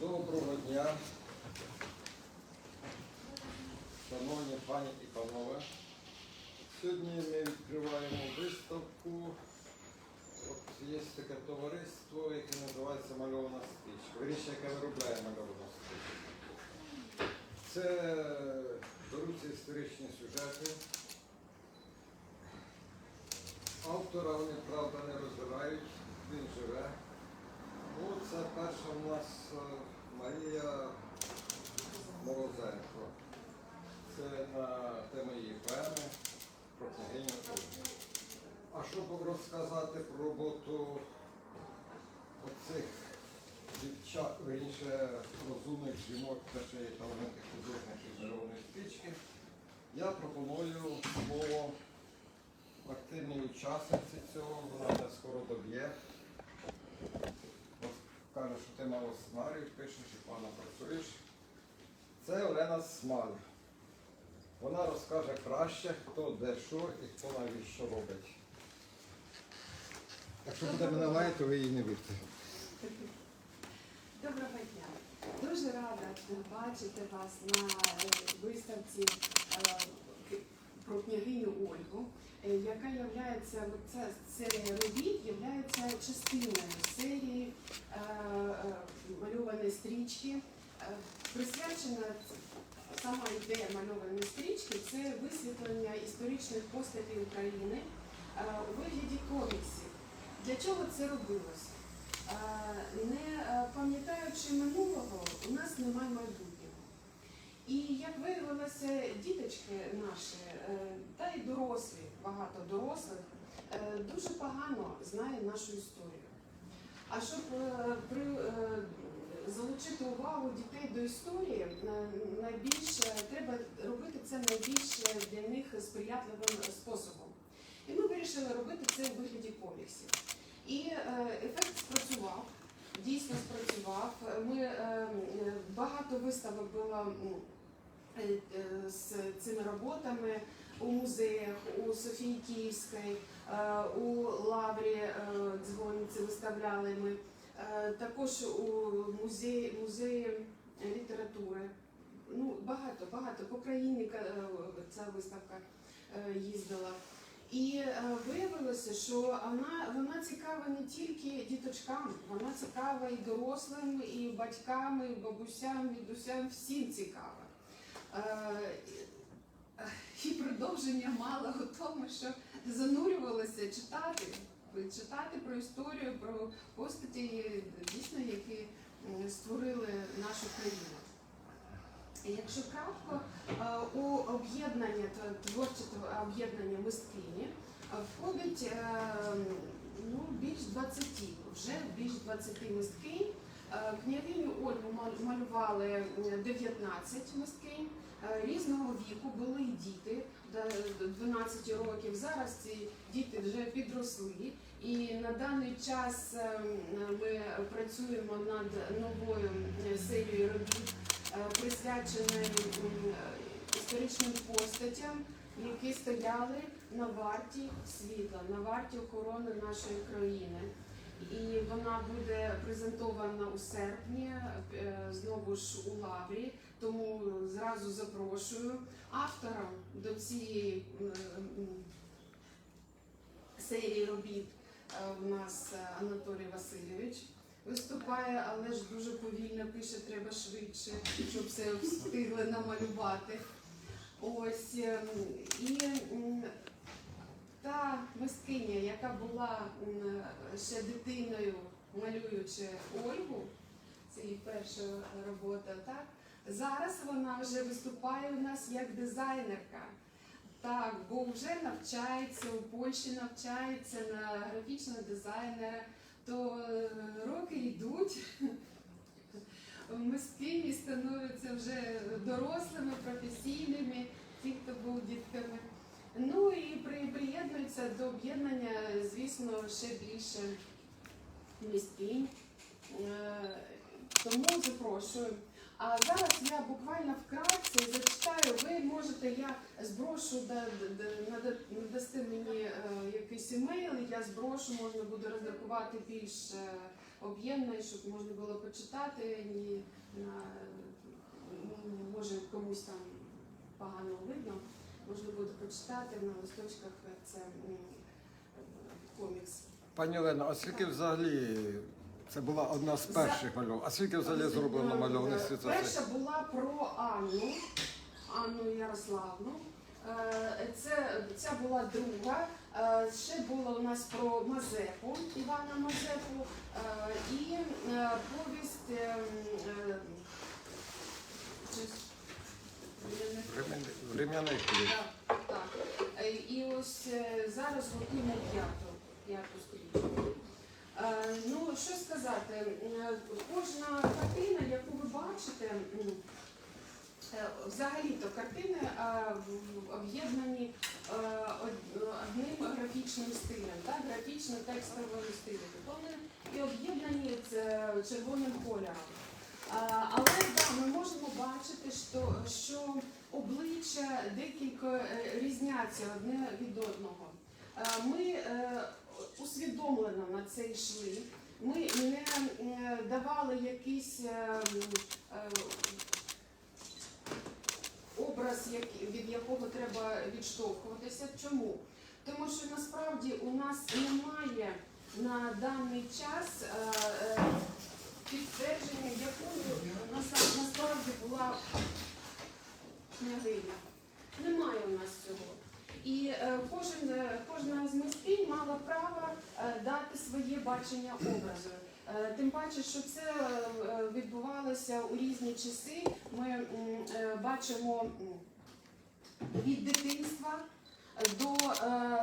Доброго дня, шановні пані і панове. Сьогодні ми відкриваємо виставку. От є таке товариство, яке називається Мальована стрічка. Вирішення, яке виробляє мальовану стрічку. Це беруться історичні сюжети. Автора вони, правда, не розбирають, він живе. Ну, це перша у нас е, Марія Морозенко. Це на тему її поеми про княгиню Ольгу. А щоб розказати про роботу оцих дівчат, верніше розумних жінок, та ще й талановитих художників мировної стрічки, я пропоную слово активній учасниці цього, вона скоро доб'є. Каже, що ти мало сценарій пишеш і пана працюєш. Це Олена Смаль. Вона розкаже краще, хто де що і хто навіщо робить. Якщо буде мене лаяти, то ви її не вірте. Доброго дня. Дуже рада бачити вас на е, виставці е, про княгиню Ольгу, яка є ця серія робіт є частиною серії е, е, мальованої стрічки. Е, Присвячена сама ідея мальованої стрічки це висвітлення історичних постатей України е, у вигляді коміксів. Для чого це робилося? Е, Не е, пам'ятаючи минулого, у нас немає майбутнього. І як виявилося, діточки наші, е, та й дорослі, багато дорослих, е, дуже погано знають нашу історію. А щоб е, при, залучити увагу дітей до історії, е, найбільш е, треба робити це найбільш для них сприятливим способом. І ми вирішили робити це у вигляді коміксів. І ефект спрацював, дійсно спрацював. Ми багато виставок було е, з цими роботами у музеях, у Софії Київській, е, у Лаврі е, дзвониці виставляли ми, е, також у музеї, музеї літератури. Ну, багато, багато. По країні е, ця виставка е, їздила. І е, виявилося, що вона, вона цікава не тільки діточкам, вона цікава і дорослим, і батькам, і бабусям, і дідусям, всім цікава. Е, і продовження мало у тому, що занурювалося читати, читати про історію, про постаті, дійсно, які створили нашу країну. Якщо кратко, е, у об'єднання творче об'єднання мисткині е, входить е, ну, більш 20, вже більш 20 мисткинь. Е, Княгиню Ольгу малювали е, 19 мисткинь е, різного віку, були і діти до 12 років. Зараз ці діти вже підросли. І на даний час е, ми працюємо над новою е, серією робіт е, присвячений м, історичним постатям, які стояли на варті світла, на варті охорони нашої країни. І вона буде презентована у серпні, е, знову ж у Лаврі. Тому зразу запрошую автором до цієї м, серії робіт е, у нас е, Анатолій Васильович виступає, але ж дуже повільно пише, треба швидше, щоб все встигли намалювати. Ось ем, і м, яка була ще дитиною, малюючи Ольгу, це її перша робота, так? Зараз вона вже виступає у нас як дизайнерка. Так, бо вже навчається у Польщі, навчається на графічного дизайнера, то е, роки йдуть. Мисткині становляться вже дорослими, професійними, ті, хто був дітками. Ну і при, приєднуються до об'єднання, звісно, ще більше мисткинь. Е, Тому запрошую. А зараз я буквально вкратце зачитаю. Ви можете, я зброшу, да- да- да- нада- надасте мені е, якийсь емейл, я зброшу, можна буде роздрукувати більш е, об'ємний, щоб можна було почитати. На, ну, може комусь там погано видно, можна буде почитати на листочках це комікс. Пані Олено, а скільки взагалі це була одна з За- перших мальов? А скільки взагалі зроблено мальовництві за Перша була про Анну, Анну Ярославну. Е, Це, ця була друга. Е, Ще було у нас про Мазепу, Івана Мазепу е, і е, повість. е, м, е, щось, я не Врем'яний- хліб. так, так. Е, І ось е, зараз готуємо п'яту, п'яту сторінку. Е, Ну, що сказати, кожна картина, яку ви бачите, взагалі-то картини об'єднані од- одним графічним стилем, так, графічно-текстовим стилем. Вони і об'єднані з червоним кольором. Але да, ми можемо бачити, що, що обличчя декілька е, різняться одне від одного. Ми е, усвідомлено на це йшли. Ми не е, давали якийсь образ, від якого треба відштовхуватися. Чому? Тому що насправді у нас немає на даний час підтвердження, якою насправді була княгиня. Немає у нас цього. І е, кожен, е, кожна з мисткинь мала право е, дати своє бачення образу. Тим паче, що це відбувалося у різні часи. Ми бачимо від дитинства до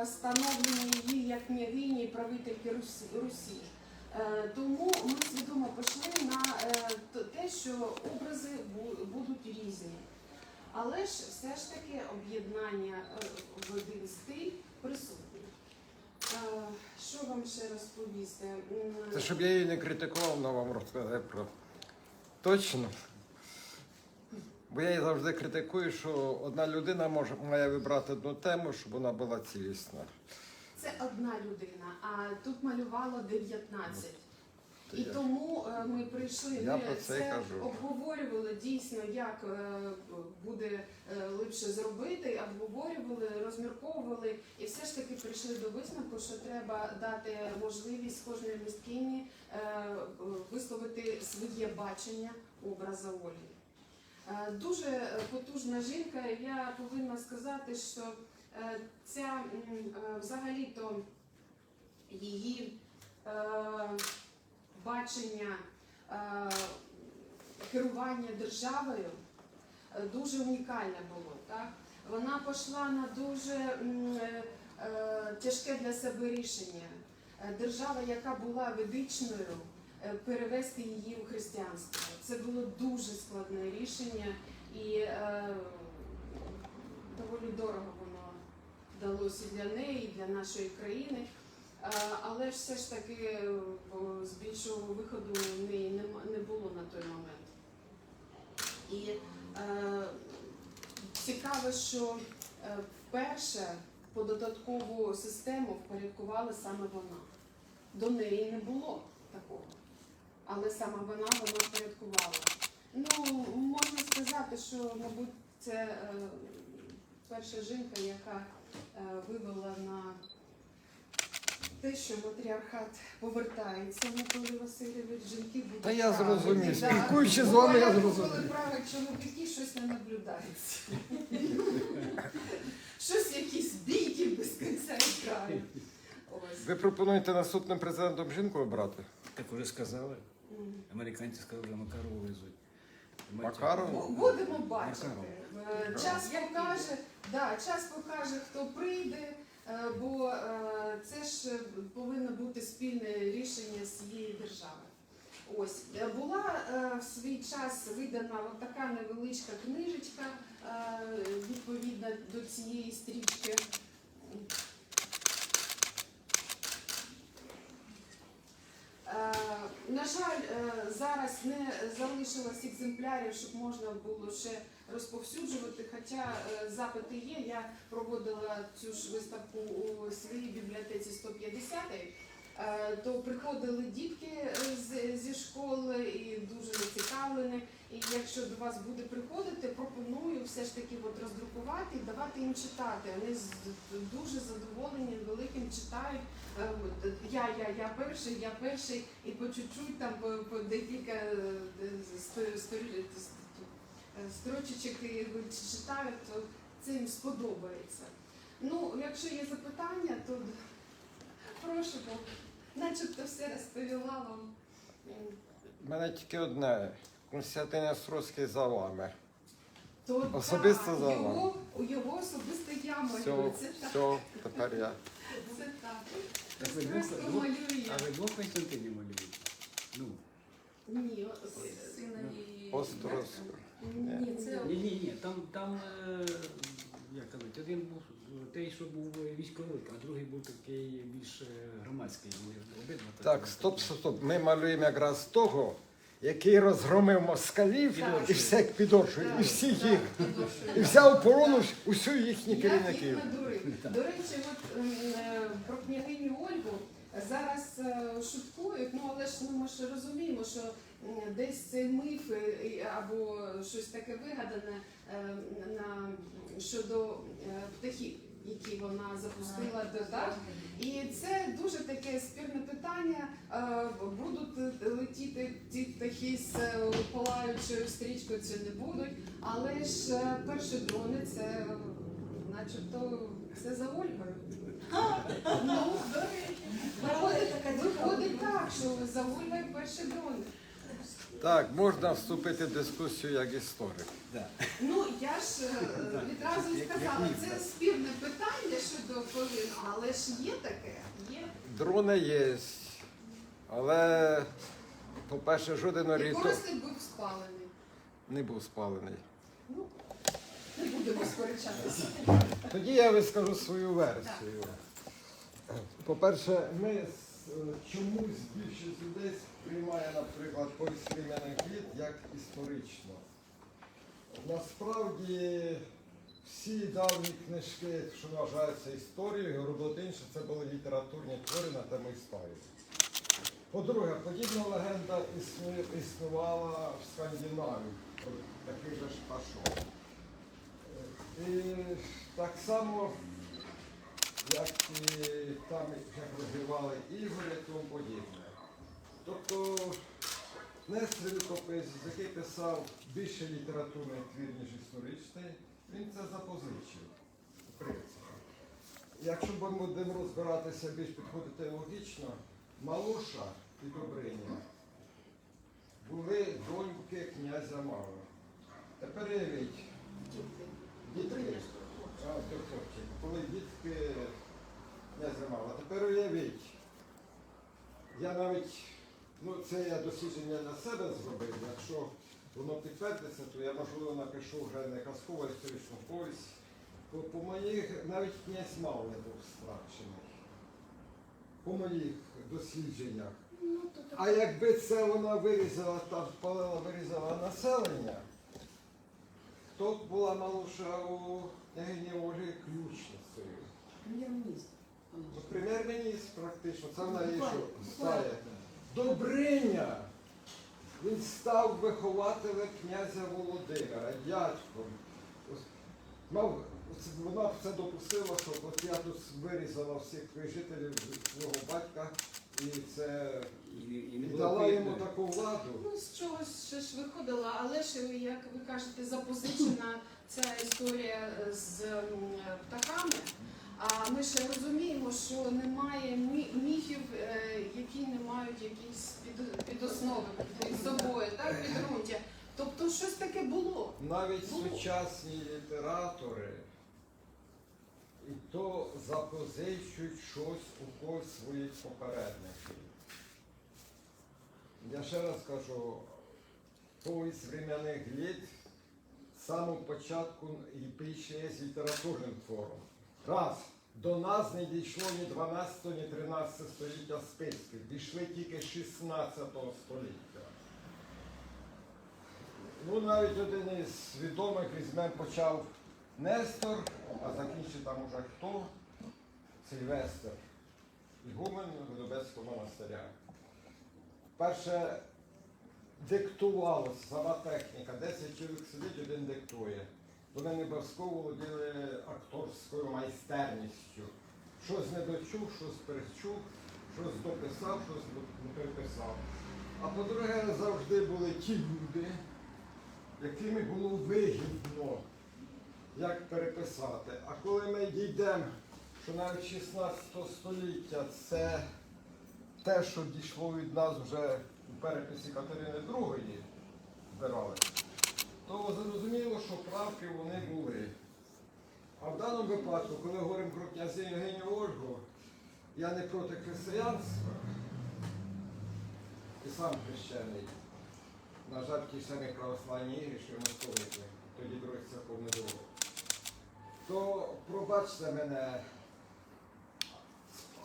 становлення її як княгині і правительки Русі- Тому ми свідомо пішли на е, те, що образи будуть різні. Але ж все ж таки об'єднання е, в один стиль присутнє. Е, Що вам ще розповісти? Це щоб я її не критикував, але вам розказати про точно. Бо я її завжди критикую, що одна людина може, має вибрати одну тему, щоб вона була цілісна. Це одна людина, а тут малювало 19. І я- тому е, ми прийшли, Я ми про це це кажу. обговорювали дійсно, як е, буде е, легше зробити, обговорювали, розмірковували, і все ж таки прийшли до висновку, що треба дати можливість кожної місткині висловити своє бачення образа Ольги. Дуже потужна жінка. Я повинна сказати, що ця е, взагалі-то її е, бачення е, керування державою е, дуже унікальне було. Так? Вона пішла на дуже е, е, тяжке для себе рішення. Е, Держава, яка була ведичною, е, перевести її у християнство. Це було дуже складне рішення і е, доволі дорого воно далося для неї, для нашої країни. Е, Але все ж таки е, з більшого виходу в неї не було на той момент. І е, цікаво, що вперше податкову систему впорядкувала саме вона. До неї не було такого. Але саме вона вона впорядкувала. Ну, можна сказати, що, мабуть, це перша жінка, яка вивела на те, що матріархат повертається, Анатолій Васильович, жінки будуть Та я зрозумів. Да. Спілкуючись з вами, я зрозумів. Коли править чоловіки, щось не наблюдається. Щось якісь бійки без кінця і краю. Ось. Ви пропонуєте наступним президентом жінку обрати? Так уже сказали. Американці сказали, що Макарову везуть. Макарову? Бу- Будемо бачити. Макаров. Е, Час покаже, да, час покаже, хто прийде, е, бо е, це ж е, повинно бути спільне рішення всієї держави. Ось Е, була е, в свій час видана от така невеличка книжечка е, відповідно до цієї стрічки. Е, на жаль, е, зараз не залишилось екземплярів, щоб можна було ще розповсюджувати. Хоча е, запити є. Я проводила цю ж виставку у своїй бібліотеці 150 е, то приходили дітки зі школи і дуже зацікавлені з до вас буде приходити, пропоную все ж таки от роздрукувати і давати їм читати. Вони дуже задоволені, великим читають. Е, Я, я, я перший, я перший, і по чуть-чуть там по, по декілька е, е, строчечок читають, то це їм сподобається. Ну, якщо є запитання, то прошу, бо начебто все розповіла вам. У мене тільки одне. Константин Острозький за вами. То Особисто так, за його, його особисто я Все, малюю. Це так. все, тепер я. Це так. Так ви двох, двох, малюю я. а ви двох Константинів малюєте? Ну, Ні, о- Сина і Острозький. ні, це ні, ні, ні, там, там е, як кажуть, один був той, що був військовий, а другий був такий більш е, громадський. Вони обидва Так, стоп, стоп, стоп. Ми малюємо якраз того, який розгромив москалів і все як підошву, і всіх їх. І взяв полону усю їхні Як керівників. До речі, от е, про княгиню Ольгу зараз е, шуткують, ну але ж ну, ми ж розуміємо, що десь цей міф е, або щось таке вигадане на щодо птахів, які вона запустила так. І це дуже таке спірне питання. Е, Будуть летіти ті птахи з е, палаючою стрічкою, чи не будуть. Але ж е, перші дрони це начебто це за Ольгою. Ну, виходить так, що за Ольгою перші дрони. Так, можна вступити в дискусію як історик. Да. Ну я ж е, відразу і сказала, це спірне питання щодо повин, але ж є таке. Є. Дрони є, але, по-перше, жоден І орієнтор користик був спалений. не був спалений. Ну, не будемо сперечатися. Тоді я вискажу свою версію. По-перше, ми с- чомусь більшість людей сприймає, наприклад, повість «Крим'яних літ як історично. Насправді всі давні книжки, що вважаються історією, Геродот інше, це були літературні твори на тему історії. По-друге, подібна легенда існувала в Скандинавії, про таких же ж пташок. І так само, як і там як розігрівали ігри і тому подібне. Тобто Нестор Літопис, який писав більше літературний твір, ніж історичний, він це запозичив. в принципі. Якщо ми будемо розбиратися більш підходити логічно, Малуша і Добриня були доньки князя Мава. Тепер уявіть, Дітки. А. Коли дітки не займала. Тепер уявіть. Я навіть, ну це я дослідження на себе зробив. Якщо воно підтвердиться, то я можливо напишу вже не казкову історичну повість. По, по моїх навіть князь Мал не був страчений. По моїх дослідженнях. Ну. А якби це вона вирізала там, спалила, вирізала населення, то була малуша у княгині Ольги ключницею. Прем'єр-міністр. Ну, Прем'єр-міністр практично, це вона її що стає. Добриня! Він став вихователем князя Володимира, дядьком. Мав, вона б це допустила, що от я тут вирізала всіх жителів свого батька, і це І, і і було дала йому таку владу. Ну, з чогось ще ж виходила, але ж, як ви кажете, запозичена ця історія з м, птахами. А ми ще розуміємо, що немає міфів, е, які не мають якісь підоснови під собою, так, підґрунтя. Тобто щось таке було. Навіть Було. сучасні літератори і то запозичують щось у когось своїх попередників. Я ще раз кажу, повість врем'яних літ з самого початку і більше є літературним твором. Раз, до нас не дійшло ні 12, ні 13 століття списків, дійшли тільки 16 століття. Ну, навіть один із відомих візьмем почав Нестор, а закінчив там уже хто? Сильвестр. Ігумен Годобецького монастиря. Перше диктувалося, сама техніка. 10 чоловік сидить, один диктує. Вони не обов'язково володіли акторською майстерністю. Щось не дочув, щось перечув, щось дописав, щось не переписав. А по-друге, завжди були ті люди, якими було вигідно, як переписати. А коли ми дійдемо, що навіть 16 століття це те, що дійшло від нас вже у переписі Катерини II збирали, то зрозуміло, що правки вони були. А в даному випадку, коли говоримо про князя Євгенію Ольгу, я не проти християнства і сам хрещений. На жаль, ті самі православні ігри, що московити, тоді других церков не було. То пробачте мене,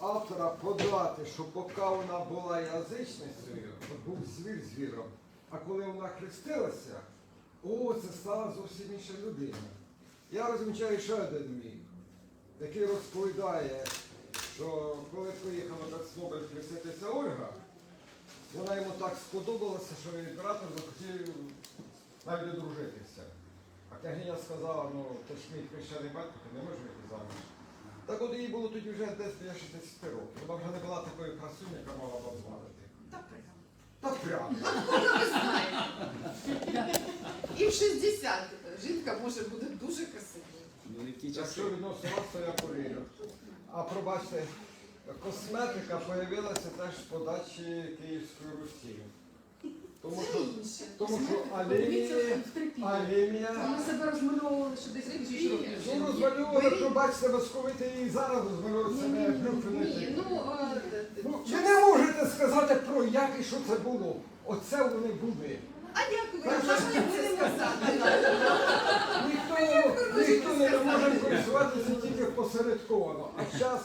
автора подати, що поки вона була язичницею, то був звір звіром. А коли вона хрестилася, о, це стала зовсім інша людина. Я розмічаю ще один міф, який розповідає, що коли приїхала до Константинополь хреститися Ольга, вона йому так сподобалася, що імператор захотів навіть одружитися. А княгиня сказала, ну ти ж мій хрещений батько, ти не можеш вийти заміж. Так от їй було тоді вже десь біля 60 років. Вона вже не була такою красунь, яка могла б звалити. Та. Ви знаєте. І в 60 жінка може бути дуже красивою. Ну, не в ті часи. Якщо відносно вас, то я повірю. А пробачте, косметика з'явилася теж в подачі Київської Русі. Тому що, інше. тому що алемія, алемія, Вони себе розмальовували, що десь тисячі років. ну розмальовували, пробачте, московити і зараз розмальовують себе Ні, ну, е, Ну, ви не можете сказати про як і що це було. Оце вони були. а як ви? Що не будемо казати? Ніхто, ніхто не може користуватися тільки посередковано. А час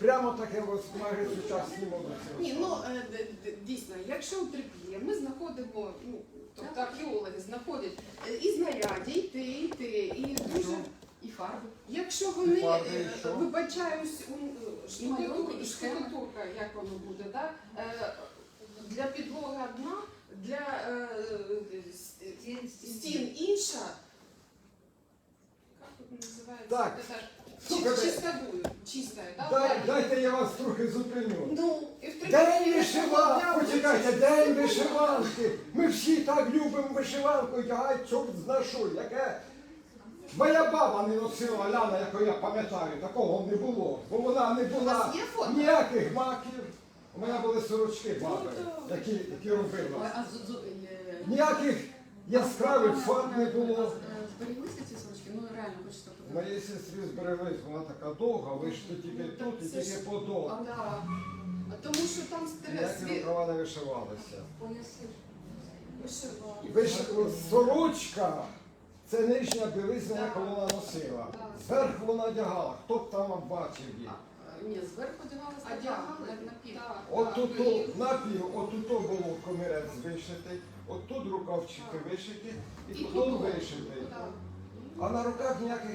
прямо таке ось майже сучасні молодці. Ні, ну е, д- д- дійсно, якщо у трипілля ми знаходимо, ну тобто археологи знаходять е, і знаряддя, і те, і те, і дуже. І фарби. Якщо вони Фарби, е, і що? вибачаюсь, у- е, малюнки, штукатурка, і схеми. штукатурка, як воно буде, да? Е, для підлоги одна, для е, с- стін інша. Як тут називається? Так. Це Слухайте. Чистовую, чистою, да? Дай, дайте я вас трохи зупиню. Ну, і День вишиванки, почекайте, день вишиванки. Ми всі так любимо вишиванку, одягають чорт зна що, яке. Моя баба не носила ляна, яку я пам'ятаю, такого не було. Бо вона не У була вас є фото? ніяких маків. У мене були сорочки баби, Ну, які, які робила. А з- з- е, Ніяких яскравих фарб не було. е, Зберіглися ці сорочки? Ну реально хочеться. Моїй сестрі збереглись, вона така довга, вийшли тільки тут і Це ж- тільки подол. А, да. А Тому що там стрес Ніякі рукава не вишивалися. Пояси. вишивали. Виш... Сорочка це нижня білизна, Так. яку вона носила. Так. Зверху вона одягала. Хто б там бачив її? А, Ні, зверху одягалися А одягали дягали на пів. Так, От так. тут напів, от тут було комірець вишитий, от тут рукавчики вишиті, і І тут тут. вишитий. Так. А на руках ніяких.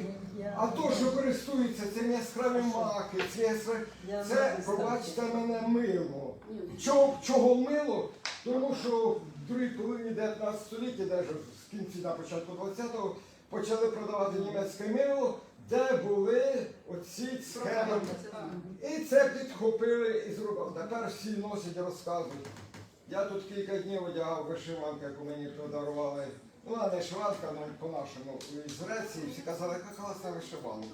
А то, що користуються цим яскраві маки, ці яскраві... це, пробачте мене, мило. Чого, чого мило? Тому що в другій половині 19 століття, навіть з кінці на початку 20-го, почали продавати німецьке мило, де були оці схеми. І це підхопили і зробили. Тепер всі носять розказують. Я тут кілька днів одягав вишиванку, яку мені. Ну, а вишиванка, ну по-нашому із Греції. Всі казали, яка класна вишиванка.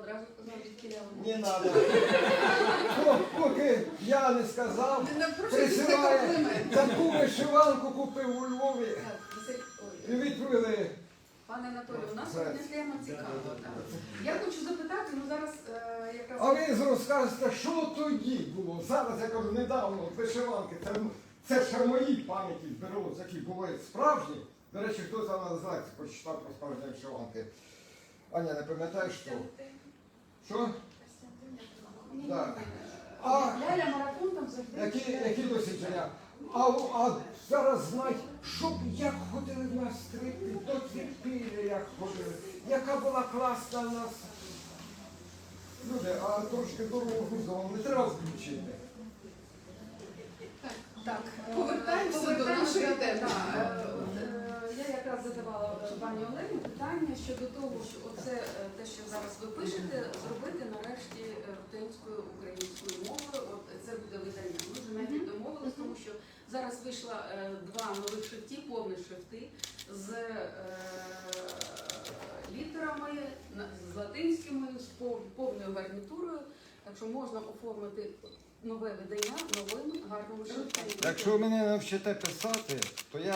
Одразу. Не треба. Поки я не сказав, присилає таку вишиванку купив у Львові і відповіли. Пане Анатолію, у нас сьогодні тема цікава. Я хочу запитати, ну зараз е, якраз... А ви розкажете, що тоді було? Зараз я кажу, недавно вишиванки. Це, це ще в моїй пам'яті беруть, які були справжні. До речі, хто за нас знає, почитав про справжні вишиванки. Аня, не пам'ятаєш що? Що? Так. А які, які дослідження? А, а зараз знають, що як ходили на стрипи, до трипілля як ходили, яка була класна в нас. Люди, а трошки дорогу грузу вам не треба включити. Так, е, Повертаємося теми. Так, е, от, е, я якраз задавала е, пані Олені питання щодо того, що оце е, те, що зараз ви пишете, зробити нарешті е, рутинською українською мовою. От це буде видання. Ми вже навіть домовились, тому що зараз вийшло е, два нових шрифти, повні шрифти з е, літерами, з латинськими, з повною гарнітурою. Так що можна оформити нове видання новими гарними шрифтами. Якщо ви мене навчите писати, то я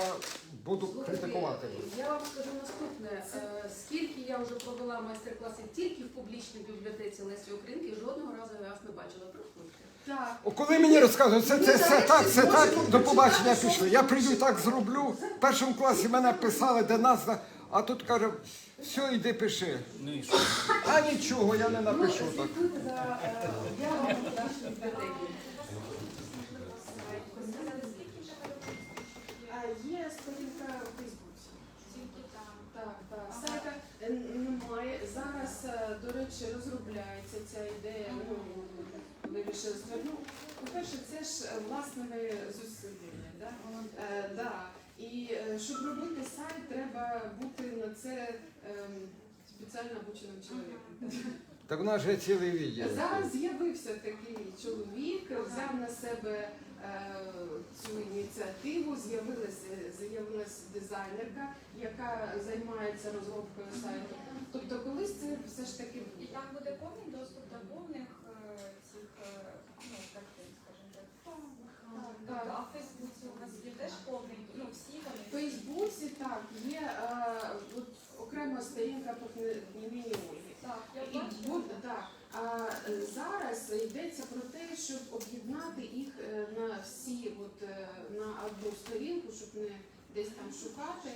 буду Слухайте, критикувати. Я вам скажу наступне. Е, Скільки я вже провела майстер-класи тільки в публічній бібліотеці Лесі Українки, жодного разу я вас не бачила. Приходьте. Так. О, коли мені розказують, це, це, це так, це так, до побачення пішли. Я прийду і так зроблю. В першому класі мене писали, де назва, а тут каже, все, йди пиши. Ну і що? А нічого, я не напишу ну, так. е. А є сторінка в Фейсбуці. Тільки там. Так, так. Сайта е, немає. Зараз, е, до речі, розробляється ця ідея. Ну, вирішили створити. Ну, по-перше, це ж е, власне зусилля. Да? І е, щоб робити сайт, треба бути на це ем, спеціально обученим чоловіком. Так в нас же цілий відділ. Зараз з'явився такий чоловік, взяв на себе е, цю ініціативу, з'явилася дизайнерка, яка займається розробкою сайту. Тобто колись це все ж таки буде. І там буде повний доступ до повних е, цих ну, картин, скажімо так. Так. Тобто, А в Фейсбуці у нас є теж повний, ну всі В вони. Фейсбуці так є е, от, окрема сторінка по княгині Ольги. Так, я І буде, так. А е, зараз йдеться про те, щоб об'єднати їх е, на всі, от, е, на одну сторінку, щоб не десь там шукати.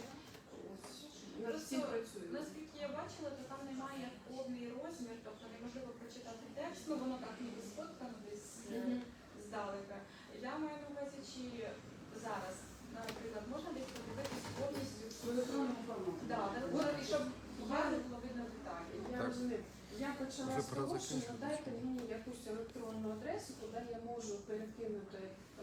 Ось, Над всім Просто. Наскільки я бачила, то там немає повний розмір, тобто неможливо прочитати текст, ну воно так ніби сфоткано десь е, Мгм. здалека. Я маю на увазі, чи зараз, наприклад, можна десь повністю В електронному форматі. Да, де щоб я- гарно було видно деталі. Я розумію. Я почала з того, що надайте мені якусь електронну адресу, куди я можу перекинути е,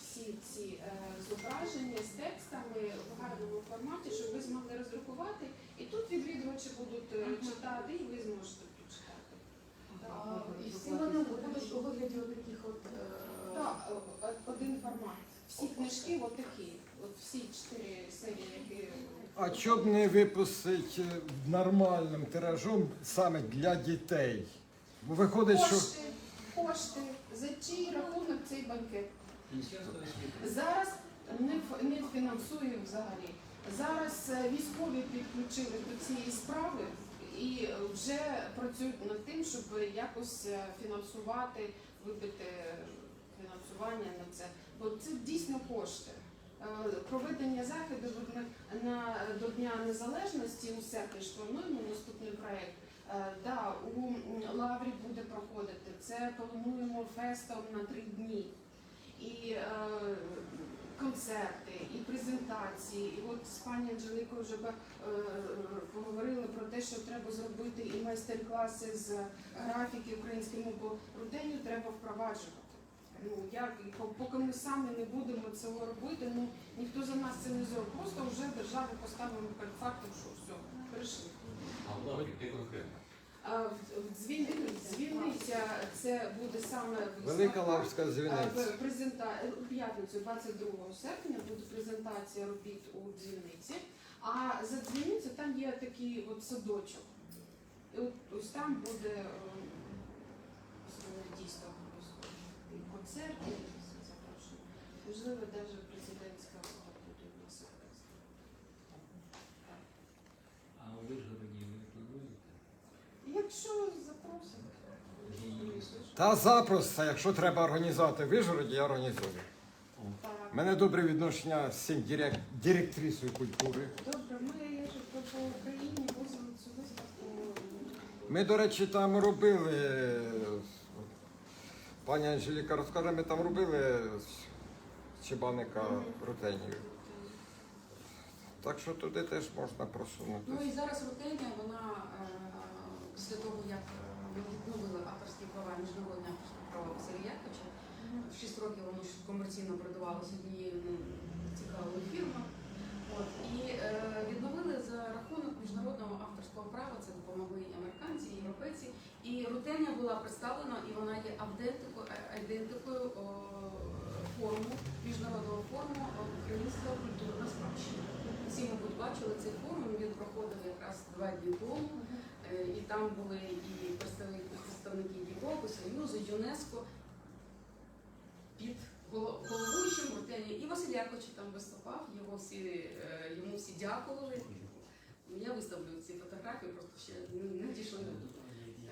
всі ці е, зображення з текстами в гарному форматі, щоб ви змогли роздрукувати. І тут відвідувачі будуть е, читати, і ви зможете прочитати. А, І всі вони будуть у вигляді таких от. е, Так, о- о- один формат. Всі книжки отакі. Всі чотири серії, які А чого б не випустити нормальним тиражом саме для дітей? Бо виходить, що кошти, кошти, за чий рахунок цей банкет. Зараз не, ф- не фінансує взагалі. Зараз е, військові підключили до цієї справи і е, вже працюють над тим, щоб якось е, фінансувати, вибити фінансування на це. Бо це дійсно кошти. Е, Проведення Дня- на до Дня Незалежності у серпні ж плануємо наступний проект. Е, Да, у Лаврі буде проходити. Це плануємо фестом на три дні і е, концерти, і презентації. І от з пані Анжеликою вже е, поговорили про те, що треба зробити і майстер-класи з графіки української мови, бо рутеню треба впроваджувати. Ну як поки ми самі не будемо цього робити, ну ніхто за нас це не зробить. Просто вже державу поставимо перед фактом, що все, перейшли. Дзвіниця це буде саме. Велика Лаврська в- презента... У п'ятницю, 22 серпня, буде презентація робіт у дзвіниці. А за дзвіницю там є такий от садочок. І от ось там буде е, дійсно ось і концерт, і все запрошено. Можливо, навіть президентська буде у нас. А у Вишгороді ви плануєте? Якщо запросять. та запросто, якщо треба організувати в Вижгороді, я організую. У мене добре відношення з цим дирек... директрисою культури. Добре, ми ж по по Україні возимо цю виставку. Ми, до речі, там робили. е, Пані Анжеліка, розкажи, ми там робили з чебаника рутенію. Так що туди теж можна просунути. Ну і зараз рутеня, вона е, після того, як ми відновили авторські права міжнародні авторські права Василя Яковича, в 6 років воно комерційно продавалося однією ну, цікавою фірмою. І е, відновили за рахунок міжнародного авторського права, це допомогли і американці, і європейці рутенія була представлена, і вона є авдентикою, айдентикою о, форуму, міжнародного форуму о, Українська культурна спадщина. Всі, мабуть, бачили цей форум, він проходив якраз два дні тому. Е, І там були і представники, представники Європи, Союзу, ЮНЕСКО під головуючим Рутенія. І Василь Якович там виступав, його всі, е, йому всі дякували. Я виставлю ці фотографії, просто ще не- дійшли до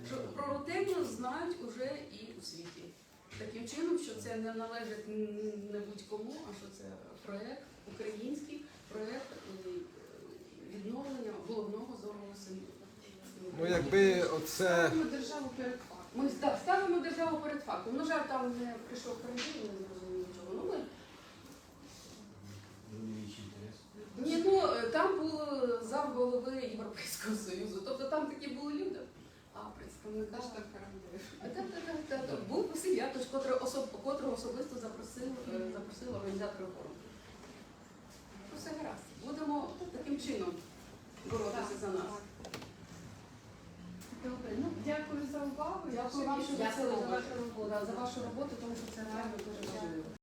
що про рутенію знають уже і у світі. Таким чином, що це не належить не будь-кому, а що це проект український проект е, відновлення головного зорового союзу. Ну якби оце. Ставимо державу перед фактом. Ми да, ставимо державу перед фактом. На жаль, там не прийшов передів, не зрозумів нічого. Ну, ми... Ні, ну е, там був зам голови Європейського Союзу. Тобто там такі були люди. А представника так, так. Був Василь Якович, котрий особ, котрого особисто запросив, е, запросив організатори форуму. Ну, Все гаразд. Будемо таким чином боротися за нас. Добре, ну дякую за увагу. Дякую вам, що за вашу роботу, тому що це реально дуже важливо.